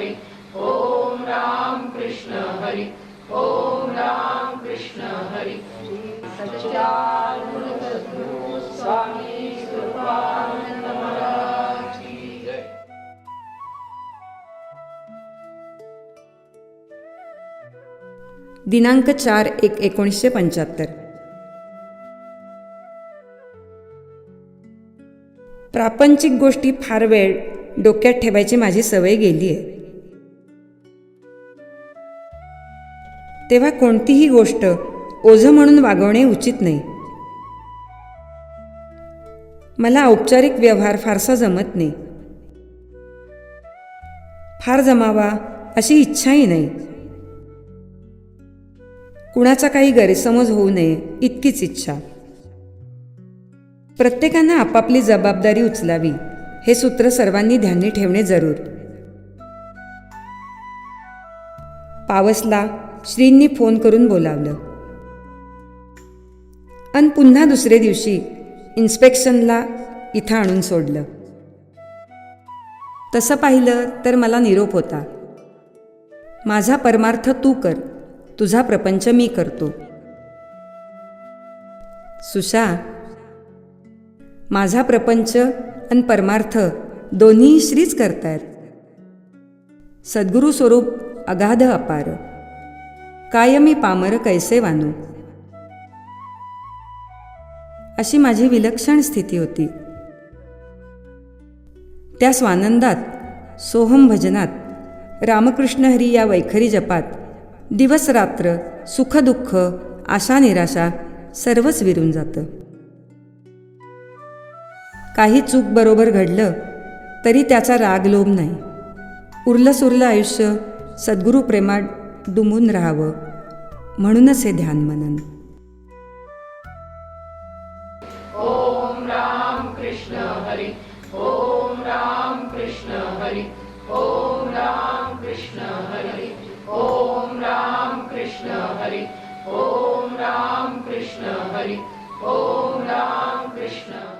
हरी। ओम राम कृष्ण हरी। ओम राम कृष्ण हरी। स्वामी कृपानंद महाराज दिनांक चार एक एकोणीसशे पंच्याहत्तर. प्रापंचिक गोष्टी फार वेळ डोक्यात ठेवायची माझी सवय गेली आहे तेव्हा कोणतीही गोष्ट ओझं म्हणून वागवणे उचित नाही. मला औपचारिक व्यवहार फारसा जमत नाही. फार जमावा अशी इच्छाही नाही. कुणाचा काही गैरसमज होऊ नये इतकीच इच्छा. प्रत्येकानं आपापली जबाबदारी उचलावी हे सूत्र सर्वांनी ध्यानी ठेवणे जरूर. पावसला श्रींनी फोन करून बोलावलं. आणि पुन्हा दुसरे दिवशी इन्स्पेक्शनला इथं आणून सोडलं. तसं पाहिलं तर मला निरोप होता. माझा परमार्थ तू कर तुझा प्रपंच मी करतो. सुशा माझा प्रपंच आणि परमार्थ दोन्ही श्रीच करतायत. सद्गुरु स्वरूप अगाध अपार. कायमी पामर कैसे वानू? अशी माझी विलक्षण स्थिती होती. त्या स्वानंदात सोहम भजनात रामकृष्ण हरी या वैखरी जपात दिवस रात्र सुखदुःख आशा निराशा सर्वच विरून जातं. काही चूक बरोबर घडलं तरी त्याचा राग लोभ नाही. उरलं सुरलं आयुष्य सद्गुरू प्रेमात दुमून राहावं म्हणूनच हे ध्यान मनन. ओम राम कृष्ण हरी ओम राम कृष्ण हरी ओम राम कृष्ण हरी ओम राम कृष्ण हरी ओम राम कृष्ण हरी ओम राम कृष्ण